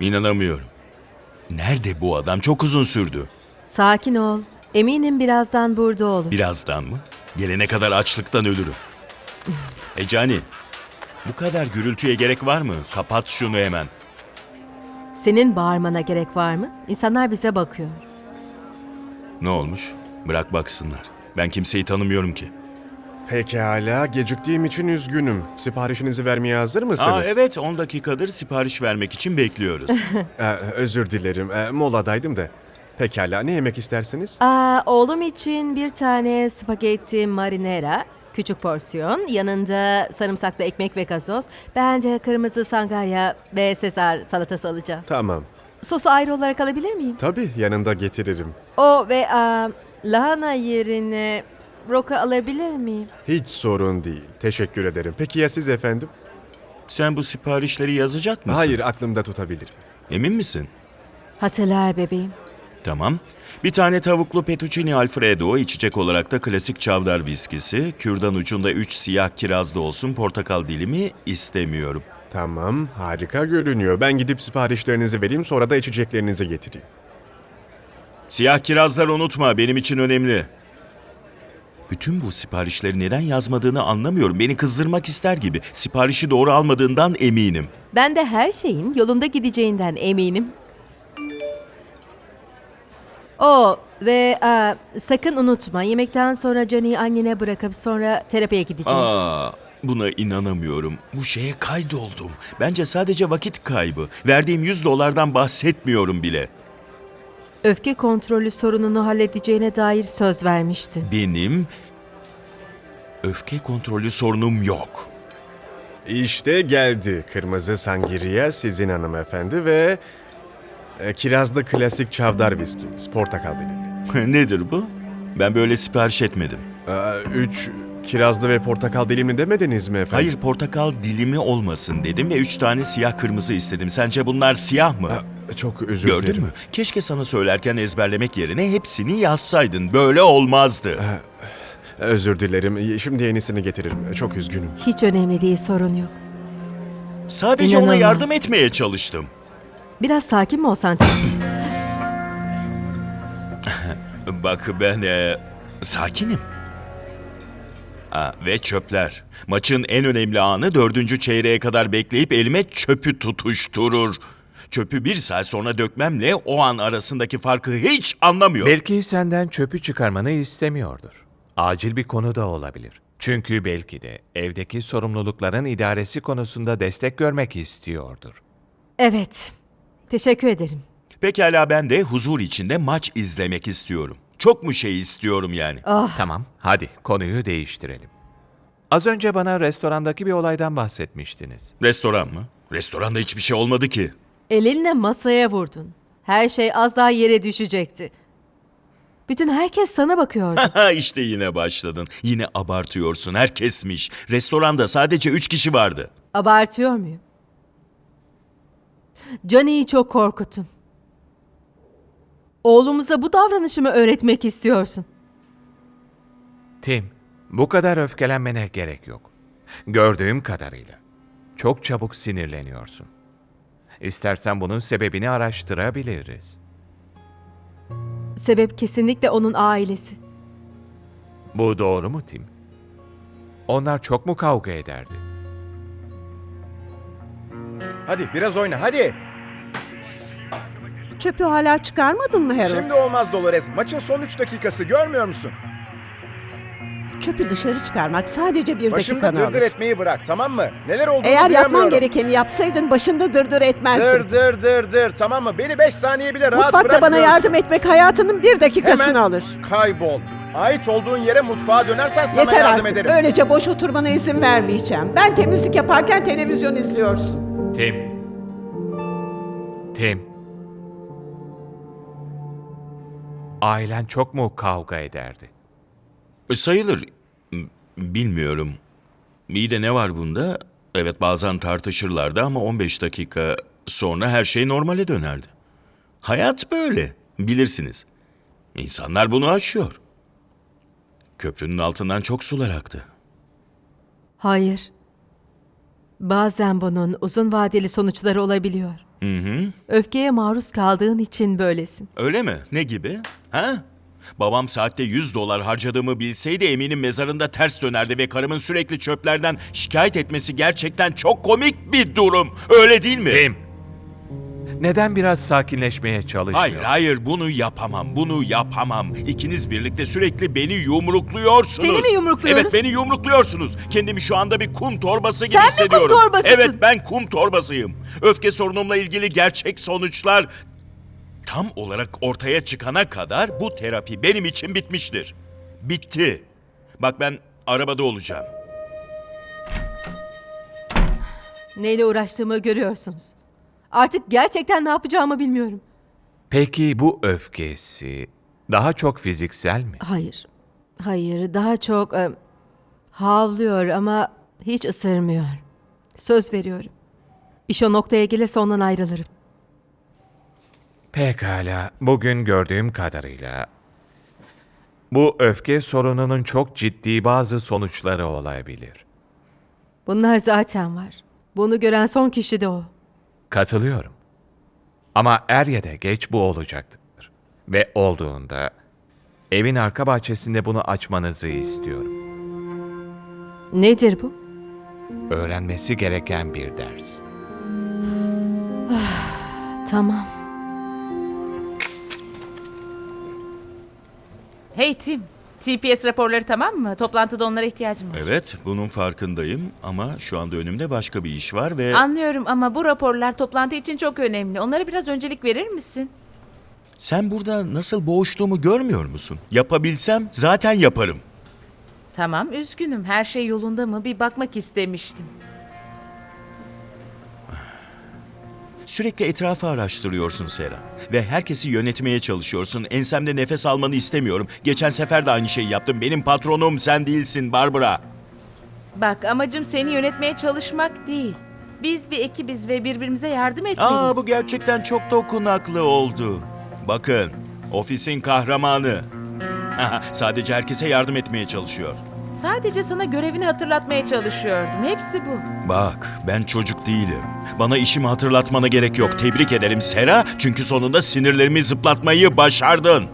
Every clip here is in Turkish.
İnanamıyorum. Nerede bu adam? Çok uzun sürdü. Sakin ol. Eminim birazdan burada olur. Birazdan mı? Gelene kadar açlıktan ölürüm. E Cani, bu kadar gürültüye gerek var mı? Kapat şunu hemen. Senin bağırmana gerek var mı? İnsanlar bize bakıyor. Ne olmuş? Bırak baksınlar. Ben kimseyi tanımıyorum ki. Pekala, geciktiğim için üzgünüm. Siparişinizi vermeye hazır mısınız? Aa evet 10 dakikadır sipariş vermek için bekliyoruz. Ee, özür dilerim, ee, moladaydım da. Pekala, ne yemek istersiniz? Aa, oğlum için bir tane spagetti marinara, küçük porsiyon, yanında sarımsaklı ekmek ve gazoz. Ben de kırmızı sangarya ve sezar salatası alacağım. Tamam, Sosu ayrı olarak alabilir miyim? tabii yanında getiririm. O ve aa, lahana yerine roka alabilir miyim? Hiç sorun değil, teşekkür ederim. Peki ya siz efendim? Sen bu siparişleri yazacak mısın? Hayır, aklımda tutabilirim. Emin misin? Hatırlar bebeğim. Tamam. Bir tane tavuklu fettuccine alfredo, içecek olarak da klasik çavdar viskisi, kürdan ucunda 3 siyah kirazlı olsun, portakal dilimi istemiyorum. Tamam, harika görünüyor. Ben gidip siparişlerinizi vereyim, sonra da içeceklerinizi getireyim. Siyah kirazlar unutma, benim için önemli. Bütün bu siparişleri neden yazmadığını anlamıyorum. Beni kızdırmak ister gibi. Siparişi doğru almadığından eminim. Ben de her şeyin yolunda gideceğinden eminim. O ve aa, sakın unutma yemekten sonra Johnny'yi annene bırakıp sonra terapiye gideceğiz. Aa, buna inanamıyorum. Bu şeye kaydoldum. Bence sadece vakit kaybı. Verdiğim 100 dolardan bahsetmiyorum bile. Öfke kontrolü sorununu halledeceğine dair söz vermiştin. Benim öfke kontrolü sorunum yok. İşte geldi. Kırmızı sangria sizin hanımefendi ve... E, kirazlı klasik çavdar viskiniz, portakal dilimli. Nedir bu? Ben böyle sipariş etmedim. Ee, üç kirazlı ve portakal dilimli demediniz mi efendim? Hayır portakal dilimi olmasın dedim ve üç tane siyah kırmızı istedim. Sence bunlar siyah mı? Çok özür Gördün mü? Keşke sana söylerken ezberlemek yerine hepsini yazsaydın. Böyle olmazdı. Özür dilerim. Şimdi yenisini getiririm. Çok üzgünüm. Hiç önemli değil sorun yok. Sadece ona İnanılmaz. yardım etmeye çalıştım. Biraz sakin mi olsan? Bak ben e, sakinim. Aa, ve çöpler. Maçın en önemli anı dördüncü çeyreğe kadar bekleyip elime çöpü tutuşturur. Çöpü bir saat sonra dökmemle o an arasındaki farkı hiç anlamıyorum. Belki senden çöpü çıkarmanı istemiyordur. Acil bir konu da olabilir. Çünkü belki de evdeki sorumlulukların idaresi konusunda destek görmek istiyordur. evet. Teşekkür ederim. Pekala ben de huzur içinde maç izlemek istiyorum. Çok mu şey istiyorum yani? Tamam, hadi konuyu değiştirelim. Az önce bana restorandaki bir olaydan bahsetmiştiniz. Restoran mı? Restoranda hiçbir şey olmadı ki. Elinle masaya vurdun. Her şey az daha yere düşecekti. Bütün herkes sana bakıyordu. Ha işte yine başladın. Yine abartıyorsun. Herkesmiş. Restoranda sadece üç kişi vardı. Abartıyor muyum? Johnny'yi çok korkutun. Oğlumuza bu davranışımı öğretmek istiyorsun. Tim, bu kadar öfkelenmene gerek yok. Gördüğüm kadarıyla çok çabuk sinirleniyorsun. İstersen bunun sebebini araştırabiliriz. Sebep kesinlikle onun ailesi. Bu doğru mu Tim? Onlar çok mu kavga ederdi? Hadi biraz oyna hadi. Çöpü hala çıkarmadın mı Harold? Şimdi olmaz Dolores. Maçın son 3 dakikası görmüyor musun? Çöpü dışarı çıkarmak sadece bir Başımda dakikanı dırdır alır. etmeyi bırak tamam mı? Neler olduğunu Eğer yapman duyamıyorum. gerekeni yapsaydın başında dırdır etmezdin. Dır dır dır dır tamam mı? Beni 5 saniye bile rahat Mutfakta bana bırakmıyorsun. yardım etmek hayatının bir dakikasını Hemen alır. kaybol. Ait olduğun yere mutfağa dönersen sana Yeter yardım artık. ederim. Öylece boş oturmana izin vermeyeceğim. Ben temizlik yaparken televizyon izliyorsun. Tim. Tim. Ailen çok mu kavga ederdi? E, Sayılır. Bilmiyorum. İyi de ne var bunda? Evet bazen tartışırlardı ama 15 dakika sonra her şey normale dönerdi. Hayat böyle. Bilirsiniz. İnsanlar bunu aşıyor. Köprünün altından çok sular aktı. Hayır. Bazen bunun uzun vadeli sonuçları olabiliyor. Öfkeye maruz kaldığın için böylesin. Öyle mi? Ne gibi? Ha? Babam saatte 100 dolar harcadığımı bilseydi eminim mezarında ters dönerdi ve karımın sürekli çöplerden şikayet etmesi gerçekten çok komik bir durum. Öyle değil mi? Tim, neden biraz sakinleşmeye çalışmıyor? Hayır hayır bunu yapamam bunu yapamam. İkiniz birlikte sürekli beni yumrukluyorsunuz. Seni mi yumrukluyoruz? Evet beni yumrukluyorsunuz. Kendimi şu anda bir kum torbası gibi Sen mi kum hissediyorum. torbasısın? Evet ben kum torbasıyım. Öfke sorunumla ilgili gerçek sonuçlar tam olarak ortaya çıkana kadar bu terapi benim için bitmiştir. Bitti. Bak ben arabada olacağım. Neyle uğraştığımı görüyorsunuz. Artık gerçekten ne yapacağımı bilmiyorum. Peki bu öfkesi daha çok fiziksel mi? Hayır. Hayır, daha çok e, havlıyor ama hiç ısırmıyor. Söz veriyorum. İş o noktaya gelirse ondan ayrılırım. Pekala, bugün gördüğüm kadarıyla bu öfke sorununun çok ciddi bazı sonuçları olabilir. Bunlar zaten var. Bunu gören son kişi de o. Katılıyorum. Ama er ya da geç bu olacaktır. Ve olduğunda evin arka bahçesinde bunu açmanızı istiyorum. Nedir bu? Öğrenmesi gereken bir ders. Tamam. Hey Tim, TPS raporları tamam mı? Toplantıda onlara ihtiyacım var. Evet bunun farkındayım ama şu anda önümde başka bir iş var ve... Anlıyorum ama bu raporlar toplantı için çok önemli. Onlara biraz öncelik verir misin? Sen burada nasıl boğuştuğumu görmüyor musun? Yapabilsem zaten yaparım. Tamam, üzgünüm. Her şey yolunda mı? Bir bakmak istemiştim. Sürekli etrafı araştırıyorsun Sera. Ve herkesi yönetmeye çalışıyorsun. Ensemde nefes almanı istemiyorum. Geçen sefer de aynı şeyi yaptım. Benim patronum sen değilsin Barbara. Bak, amacım seni yönetmeye çalışmak değil. Biz bir ekibiz ve birbirimize yardım etmeliyiz. Aa bu gerçekten çok dokunaklı oldu. Bakın, ofisin kahramanı. Sadece herkese yardım etmeye çalışıyor. Sadece sana görevini hatırlatmaya çalışıyordum. Hepsi bu. Bak, ben çocuk değilim. Bana işimi hatırlatmana gerek yok. Tebrik ederim Sera. Çünkü sonunda sinirlerimi zıplatmayı başardın.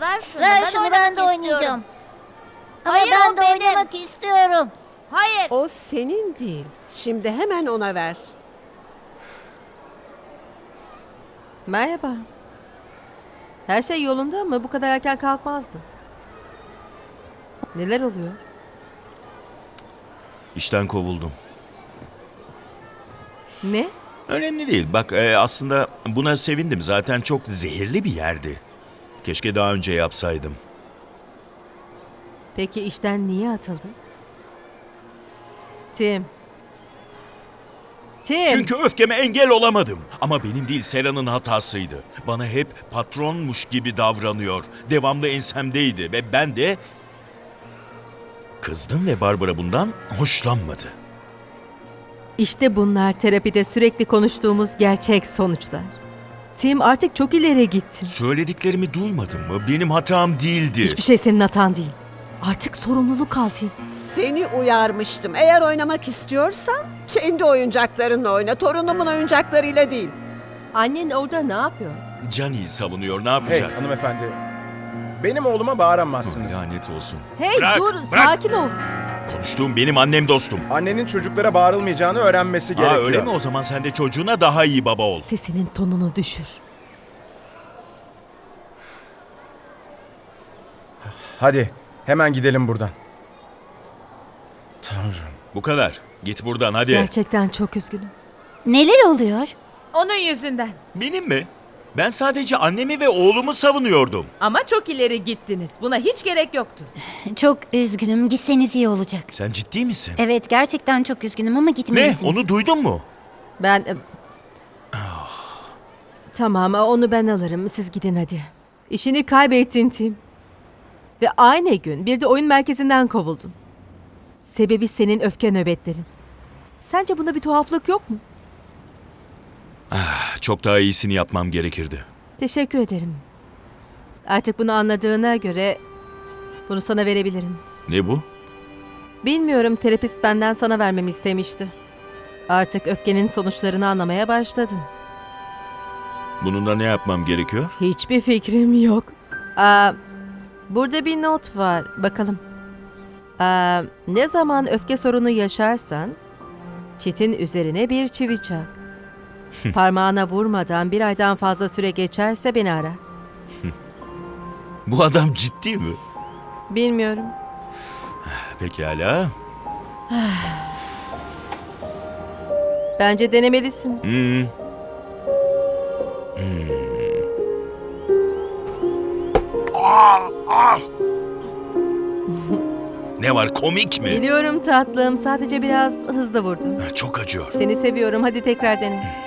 Ver şunu. Ver ben şunu ben de istiyorum. oynayacağım. Ama Hayır, ben o de benim. oynamak istiyorum. Hayır. O senin değil. Şimdi hemen ona ver. Merhaba. Her şey yolunda mı? Bu kadar erken kalkmazdın. Neler oluyor? İşten kovuldum. Ne? Önemli değil. Bak e, aslında buna sevindim. Zaten çok zehirli bir yerdi. Keşke daha önce yapsaydım. Peki işten niye atıldın? Tim. Tim. Çünkü öfkeme engel olamadım. Ama benim değil Sera'nın hatasıydı. Bana hep patronmuş gibi davranıyor. Devamlı ensemdeydi ve ben de kızdım ve Barbara bundan hoşlanmadı. İşte bunlar terapide sürekli konuştuğumuz gerçek sonuçlar. Tim artık çok ileri gittin. Söylediklerimi duymadın mı? Benim hatam değildi. Hiçbir şey senin hatan değil. Artık sorumluluk al Tim. Seni uyarmıştım. Eğer oynamak istiyorsan kendi oyuncaklarınla oyna. Torunumun oyuncaklarıyla değil. Annen orada ne yapıyor? Cani'yi savunuyor. Ne Hey yapacak? hanımefendi. Benim oğluma bağıramazsınız. Lanet olsun. Hey Bırak, dur bırak. sakin ol. Konuştuğum benim annem dostum. Annenin çocuklara bağırılmayacağını öğrenmesi Aa, gerekiyor. öyle mi? O zaman sen de çocuğuna daha iyi baba ol. Sesinin tonunu düşür. Hadi hemen gidelim buradan. Tanrım. Bu kadar. Git buradan hadi. Gerçekten çok üzgünüm. Neler oluyor? Onun yüzünden. Benim mi? Ben sadece annemi ve oğlumu savunuyordum. Ama çok ileri gittiniz. Buna hiç gerek yoktu. Çok üzgünüm. Gitseniz iyi olacak. Sen ciddi misin? Evet gerçekten çok üzgünüm ama Ne? gitmelisiniz. Onu duydun mu? Ben... e, Tamam onu ben alırım. Siz gidin hadi. İşini kaybettin Tim. Ve aynı gün bir de oyun merkezinden kovuldun. Sebebi senin öfke nöbetlerin. Sence bunda bir tuhaflık yok mu? Çok daha iyisini yapmam gerekirdi. Teşekkür ederim. Artık bunu anladığına göre bunu sana verebilirim. Ne bu? Bilmiyorum terapist benden sana vermemi istemişti. Artık öfkenin sonuçlarını anlamaya başladın. Bununla ne yapmam gerekiyor? Hiçbir fikrim yok. Aa, burada bir not var. Bakalım. Aa, ne zaman öfke sorunu yaşarsan çitin üzerine bir çivi çak. Parmağına vurmadan bir aydan fazla süre geçerse beni ara. Bu adam ciddi mi? Bilmiyorum. Pekala. Bence denemelisin. Hmm. Ah, ah! ne var komik mi? Biliyorum tatlım. Sadece biraz hızlı vurdun. Çok acıyor. Seni seviyorum. Hadi tekrar dene.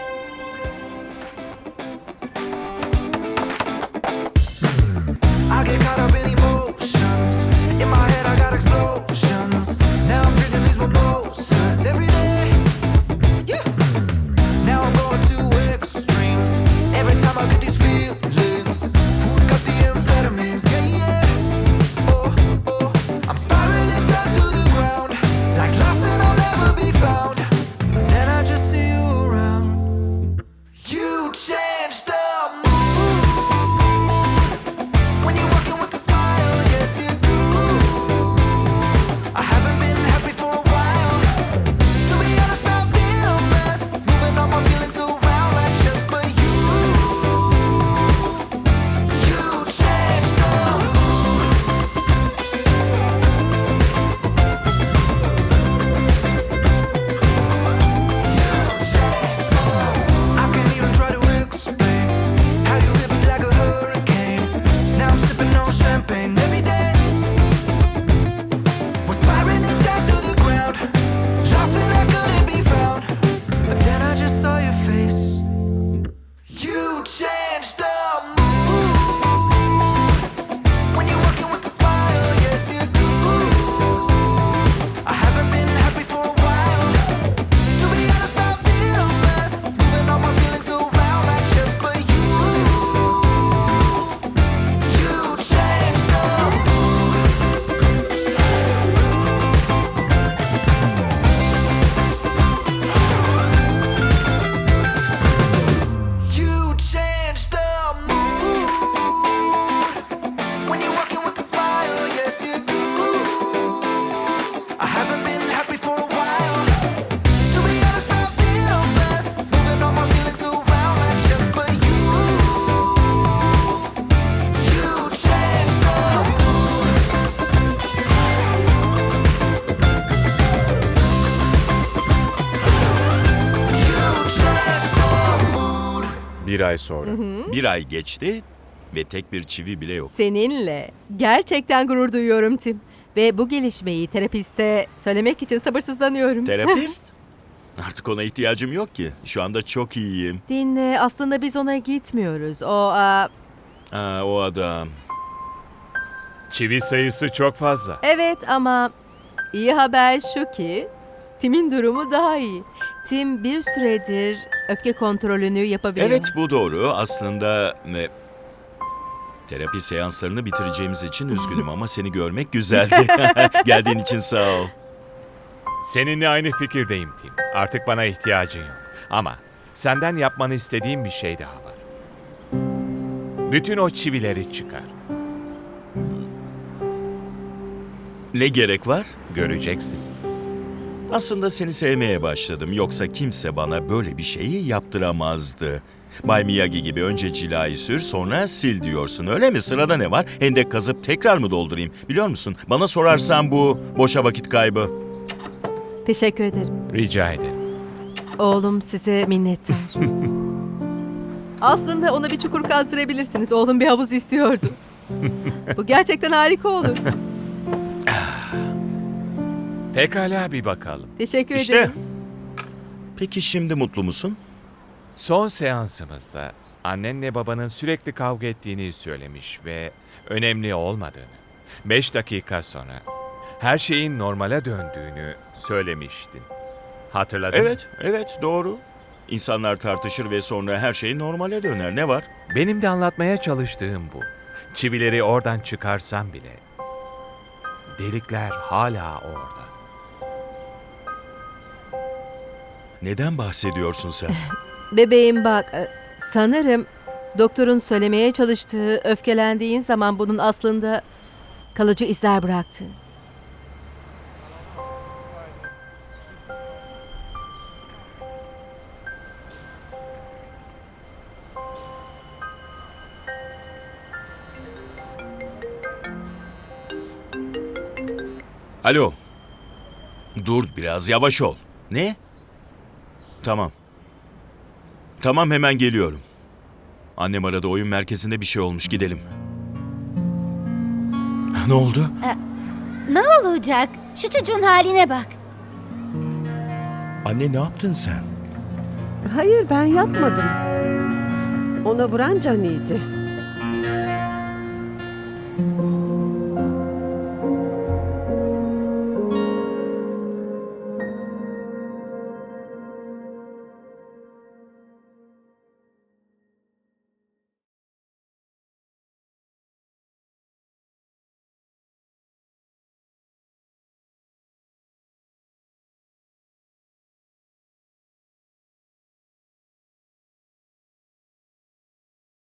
Ay sonra. Bir ay geçti ve tek bir çivi bile yok. Seninle gerçekten gurur duyuyorum Tim. Ve bu gelişmeyi terapiste söylemek için sabırsızlanıyorum. Terapist? Artık ona ihtiyacım yok ki. Şu anda çok iyiyim. Dinle, aslında biz ona gitmiyoruz. O, aa, Aa, o adam. Çivi sayısı çok fazla. evet ama iyi haber şu ki Tim'in durumu daha iyi. Tim bir süredir öfke kontrolünü yapabiliyor. Evet bu doğru. Aslında e, terapi seanslarını bitireceğimiz için üzgünüm ama seni görmek güzeldi. Geldiğin için sağ ol. Seninle aynı fikirdeyim Tim. Artık bana ihtiyacın yok. Ama senden yapmanı istediğim bir şey daha var. Bütün o çivileri çıkar. Ne gerek var? Göreceksin. Aslında seni sevmeye başladım. Yoksa kimse bana böyle bir şeyi yaptıramazdı. Bay Miyagi gibi önce cilayı sür sonra sil diyorsun öyle mi? Sırada ne var? Hendek kazıp tekrar mı doldurayım? Biliyor musun? Bana sorarsan bu boşa vakit kaybı. Teşekkür ederim. Rica ederim. Oğlum size minnettar. Aslında ona bir çukur kazdırabilirsiniz. Oğlum bir havuz istiyordu. Bu gerçekten harika olur. Pekala bir bakalım. Teşekkür İşte. ederim. Peki şimdi mutlu musun? Son seansımızda annenle babanın sürekli kavga ettiğini söylemiş ve önemli olmadığını. Beş dakika sonra her şeyin normale döndüğünü söylemiştin. Hatırladın mı? Evet, evet doğru. İnsanlar tartışır ve sonra her şey normale döner. Ne var? Benim de anlatmaya çalıştığım bu. Çivileri oradan çıkarsam bile delikler hala orada. Neden bahsediyorsun sen? Bebeğim bak, e, sanırım doktorun söylemeye çalıştığı öfkelendiğin zaman bunun aslında kalıcı izler bıraktı. Alo. Dur biraz yavaş ol. Ne? Tamam. Tamam hemen geliyorum. Annem arada oyun merkezinde bir şey olmuş gidelim. Ne oldu? E, ne olacak? Şu çocuğun haline bak. Anne ne yaptın sen? Hayır ben yapmadım. Ona vuran Cani'ydi.